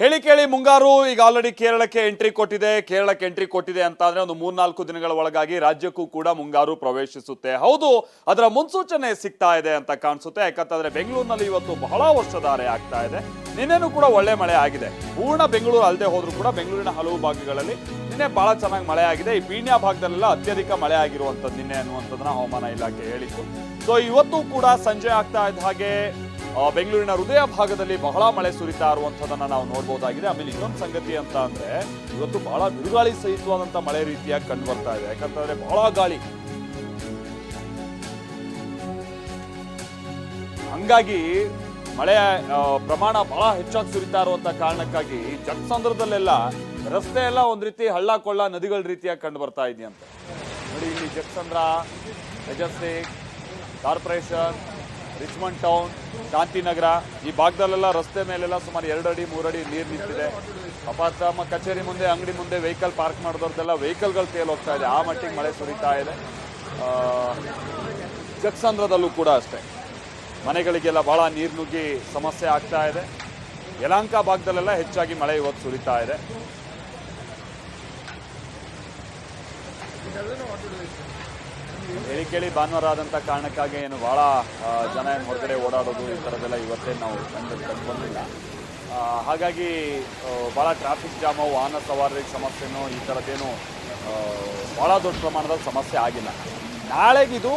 ಹೇಳಿ ಕೇಳಿ ಮುಂಗಾರು ಈಗ ಆಲ್ರೆಡಿ ಕೇರಳಕ್ಕೆ ಎಂಟ್ರಿ ಕೊಟ್ಟಿದೆ. ಕೇರಳಕ್ಕೆ ಎಂಟ್ರಿ ಕೊಟ್ಟಿದೆ ಅಂತ ಅಂದ್ರೆ ಒಂದು ಮೂರ್ನಾಲ್ಕು ದಿನಗಳ ಒಳಗಾಗಿ ರಾಜ್ಯಕ್ಕೂ ಕೂಡ ಮುಂಗಾರು ಪ್ರವೇಶಿಸುತ್ತೆ. ಹೌದು, ಅದರ ಮುನ್ಸೂಚನೆ ಸಿಗ್ತಾ ಇದೆ ಅಂತ ಕಾಣಿಸುತ್ತೆ. ಯಾಕಂತಂದ್ರೆ ಬೆಂಗಳೂರಿನಲ್ಲಿ ಇವತ್ತು ಬಹಳ ವರ್ಷಧಾರೆ ಆಗ್ತಾ ಇದೆ. ನಿನ್ನೆನೂ ಕೂಡ ಒಳ್ಳೆ ಮಳೆ ಆಗಿದೆ. ಪೂರ್ಣ ಬೆಂಗಳೂರು ಅಲ್ಲದೆ ಹೋದ್ರೂ ಕೂಡ ಬೆಂಗಳೂರಿನ ಹಲವು ಭಾಗಗಳಲ್ಲಿ ನಿನ್ನೆ ಬಹಳ ಚೆನ್ನಾಗಿ ಮಳೆ ಆಗಿದೆ. ಈ ಪೀಣ್ಯ ಭಾಗದಲ್ಲೆಲ್ಲ ಅತ್ಯಧಿಕ ಮಳೆ ಆಗಿರುವಂಥದ್ದು ನಿನ್ನೆ ಅನ್ನುವಂಥದ್ದನ್ನ ಹವಾಮಾನ ಇಲಾಖೆ ಹೇಳಿತ್ತು. ಸೊ ಇವತ್ತು ಕೂಡ ಸಂಜೆ ಆಗ್ತಾ ಇದ್ದ ಹಾಗೆ ಬೆಂಗಳೂರಿನ ಹೃದಯ ಭಾಗದಲ್ಲಿ ಬಹಳ ಮಳೆ ಸುರಿತಾ ಇರುವಂಥದ್ದನ್ನು ನಾವು ನೋಡ್ಬೋದಾಗಿದೆ. ಆಮೇಲೆ ಇನ್ನೊಂದು ಸಂಗತಿ ಅಂತ ಅಂದರೆ, ಇವತ್ತು ಬಹಳ ಬಿರುಗಾಳಿ ಸಹಿತವಾದಂಥ ಮಳೆ ರೀತಿಯಾಗಿ ಕಂಡು ಬರ್ತಾ ಇದೆ. ಯಾಕಂತಂದ್ರೆ ಬಹಳ ಗಾಳಿ. ಹಂಗಾಗಿ ಮಳೆ ಪ್ರಮಾಣ ಬಹಳ ಹೆಚ್ಚಾಗಿ ಸುರಿತಾ ಇರುವಂತ ಕಾರಣಕ್ಕಾಗಿ ಜಗಸಂದ್ರದಲ್ಲೆಲ್ಲ ರಸ್ತೆ ಎಲ್ಲ ಒಂದು ರೀತಿ ಹಳ್ಳ, ಕೊಳ್ಳ ನದಿಗಳ ರೀತಿಯಾಗಿ ಕಂಡು ಬರ್ತಾ ಇದೆಯಂತೆ. ನೋಡಿ ಇಲ್ಲಿ Jagasandra Majestic corporation Richmond Town Shantinagar, ಈ ಭಾಗದಲ್ಲೆಲ್ಲ ರಸ್ತೆ ಮೇಲೆಲ್ಲ ಸುಮಾರು ಎರಡು ಅಡಿ ಮೂರು ಅಡಿ ನೀರು ನಿಂತಿದೆ. ತಮ್ಮ ಕಚೇರಿ ಮುಂದೆ, ಅಂಗಡಿ ಮುಂದೆ ವೆಹಿಕಲ್ ಪಾರ್ಕ್ ಮಾಡಿದವ್ರದ್ದೆಲ್ಲ ವೆಹಿಕಲ್ಗಳು ತೇಲ್ ಹೋಗ್ತಾ ಇದೆ. ಆ ಮಟ್ಟಿಗೆ ಮಳೆ ಸುರಿತಾ ಇದೆ. ಜಕ್ಸಂದ್ರದಲ್ಲೂ ಕೂಡ ಅಷ್ಟೇ. ಮನೆಗಳಿಗೆಲ್ಲ ಭಾಳ ನೀರು ನುಗ್ಗಿ ಸಮಸ್ಯೆ ಆಗ್ತಾ ಇದೆ. ಯಲಹಂಕ ಭಾಗದಲ್ಲೆಲ್ಲ ಹೆಚ್ಚಾಗಿ ಮಳೆ ಇವತ್ತು ಸುರಿತಾ ಇದೆ. ಹೇಳಿ ಕೇಳಿ ಭಾನುವಾರ ಆದಂಥ ಕಾರಣಕ್ಕಾಗಿ ಏನು ಭಾಳ ಜನ ಏನು ಹೊರಗಡೆ ಓಡಾಡೋದು ಈ ಥರದ್ದೆಲ್ಲ ಇವತ್ತೇ ನಾವು ಕಂಡು ಕಂಡು ಬಂದಿಲ್ಲ ಹಾಗಾಗಿ ಭಾಳ ಟ್ರಾಫಿಕ್ ಜಾಮು ವಾಹನ ಸವಾರರಿಗೆ ಸಮಸ್ಯೆನೂ ಈ ಥರದ್ದೇನು ಭಾಳ ದೊಡ್ಡ ಪ್ರಮಾಣದ ಸಮಸ್ಯೆ ಆಗಿಲ್ಲ. ನಾಳೆಗಿದು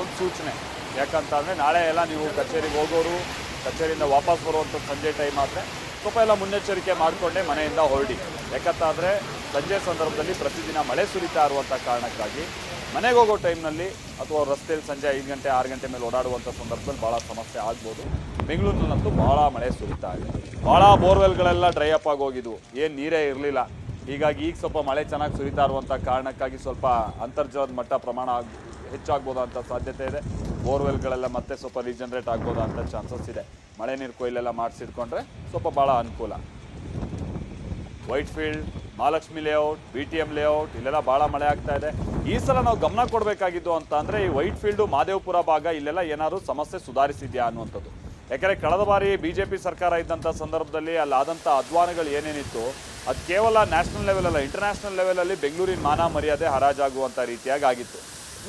ಒಂದು ಸೂಚನೆ. ಯಾಕಂತಂದರೆ ನಾಳೆ ಎಲ್ಲ ನೀವು ಕಚೇರಿಗೆ ಹೋಗೋರು, ಕಚೇರಿಯಿಂದ ವಾಪಸ್ ಬರುವಂಥ ಸಂಜೆ ಟೈಮ್ ಆದರೆ ಸ್ವಲ್ಪ ಎಲ್ಲ ಮುನ್ನೆಚ್ಚರಿಕೆ ಮಾಡಿಕೊಂಡೇ ಮನೆಯಿಂದ ಹೊರಡಿ. ಯಾಕಂತಾದರೆ ಸಂಜೆ ಸಂದರ್ಭದಲ್ಲಿ ಪ್ರತಿದಿನ ಮಳೆ ಸುರಿತಾ ಇರುವಂಥ ಕಾರಣಕ್ಕಾಗಿ ಮನೆಗೆ ಹೋಗೋ ಟೈಮ್ನಲ್ಲಿ ಅಥವಾ ರಸ್ತೆಯಲ್ಲಿ ಸಂಜೆ ಐದು ಗಂಟೆ, ಆರು ಗಂಟೆ ಮೇಲೆ ಓಡಾಡುವಂಥ ಸಂದರ್ಭದಲ್ಲಿ ಭಾಳ ಸಮಸ್ಯೆ ಆಗ್ಬೋದು. ಬೆಂಗಳೂರಿನಲ್ಲಂತೂ ಭಾಳ ಮಳೆ ಸುರಿತಾ ಇದೆ. ಭಾಳ ಬೋರ್ವೆಲ್ಗಳೆಲ್ಲ ಡ್ರೈ ಅಪ್ ಆಗೋಗಿದ್ವು. ಏನು ನೀರೇ ಇರಲಿಲ್ಲ. ಹೀಗಾಗಿ ಈಗ ಸ್ವಲ್ಪ ಮಳೆ ಚೆನ್ನಾಗಿ ಸುರಿತಾ ಇರುವಂಥ ಕಾರಣಕ್ಕಾಗಿ ಸ್ವಲ್ಪ ಅಂತರ್ಜಲದ ಮಟ್ಟ ಪ್ರಮಾಣ ಆಗ, ಹೆಚ್ಚಾಗ್ಬೋದು ಅಂತ ಸಾಧ್ಯತೆ ಇದೆ. ಬೋರ್ವೆಲ್ಗಳೆಲ್ಲ ಮತ್ತೆ ಸ್ವಲ್ಪ ರೀಜನರೇಟ್ ಆಗ್ಬೋದಂಥ ಚಾನ್ಸಸ್ ಇದೆ. ಮಳೆ ನೀರು ಕೊಯ್ಲೆಲ್ಲ ಮಾಡಿಸಿಟ್ಕೊಂಡ್ರೆ ಸ್ವಲ್ಪ ಭಾಳ ಅನುಕೂಲ. Whitefield Mahalakshmi layout B T M layout ಇಲ್ಲೆಲ್ಲ ಭಾಳ ಮಳೆ ಆಗ್ತಾ ಇದೆ. ಈ ಸಲ ನಾವು ಗಮನ ಕೊಡಬೇಕಾಗಿದ್ದು ಅಂತ ಅಂದರೆ ಈ ವೈಟ್ ಫೀಲ್ಡು ಮಾದೇವಪುರ ಭಾಗ ಇಲ್ಲೆಲ್ಲ ಏನಾದರೂ ಸಮಸ್ಯೆ ಸುಧಾರಿಸಿದೆಯಾ ಅನ್ನುವಂಥದ್ದು. ಯಾಕಂದರೆ ಕಳೆದ ಬಾರಿ ಬಿ ಜೆ ಪಿ ಸರ್ಕಾರ ಇದ್ದಂಥ ಸಂದರ್ಭದಲ್ಲಿ ಅಲ್ಲಿ ಆದಂಥ ಅಧ್ವಾನಗಳು ಏನೇನಿತ್ತು, ಅದು ಕೇವಲ ನ್ಯಾಷನಲ್ ಲೆವೆಲ್ ಅಲ್ಲ ಇಂಟರ್ನ್ಯಾಷನಲ್ ಲೆವೆಲಲ್ಲಿ ಬೆಂಗಳೂರಿನ ಮಾನ ಮರ್ಯಾದೆ ಹರಾಜಾಗುವಂಥ ರೀತಿಯಾಗಿ ಆಗಿತ್ತು.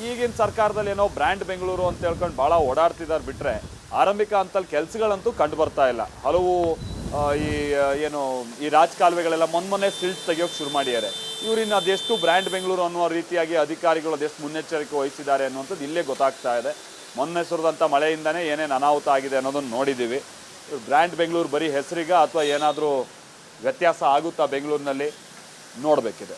ಈಗಿನ ಸರ್ಕಾರದಲ್ಲಿ ಏನೋ ಬ್ರ್ಯಾಂಡ್ ಬೆಂಗಳೂರು ಅಂತ ಹೇಳ್ಕೊಂಡು ಭಾಳ ಓಡಾಡ್ತಿದ್ದಾರೆ ಬಿಟ್ಟರೆ ಆರಂಭಿಕ ಹಂತಲ್ಲಿ ಕೆಲಸಗಳಂತೂ ಕಂಡು ಬರ್ತಾ ಇಲ್ಲ. ಹಲವು ಈ ಏನು, ಈ ರಾಜಕಾಲುವೆಗಳೆಲ್ಲ ಮೊನ್ನೆ ಸಿಲ್ಟ್ ತೆಗಿಯೋಕೆ ಶುರು ಮಾಡಿದ್ದಾರೆ. ಇವರಿನ್ನ ಅದೆಷ್ಟು ಬ್ರ್ಯಾಂಡ್ ಬೆಂಗಳೂರು ಅನ್ನೋ ರೀತಿಯಾಗಿ ಅಧಿಕಾರಿಗಳು ಅದೆಷ್ಟು ಮುನ್ನೆಚ್ಚರಿಕೆ ವಹಿಸಿದ್ದಾರೆ ಅನ್ನುವಂಥದ್ದು ಇಲ್ಲೇ ಗೊತ್ತಾಗ್ತಾ ಇದೆ. ಮೊನ್ನೆ ಸುರಿದಂಥ ಮಳೆಯಿಂದನೇ ಏನೇನು ಅನಾಹುತ ಆಗಿದೆ ಅನ್ನೋದನ್ನು ನೋಡಿದ್ದೀವಿ. ಬ್ರ್ಯಾಂಡ್ ಬೆಂಗಳೂರು ಬರೀ ಹೆಸರಿಗ ಅಥವಾ ಏನಾದರೂ ವ್ಯತ್ಯಾಸ ಆಗುತ್ತಾ ಬೆಂಗಳೂರಿನಲ್ಲಿ? ನೋಡಬೇಕಿದೆ.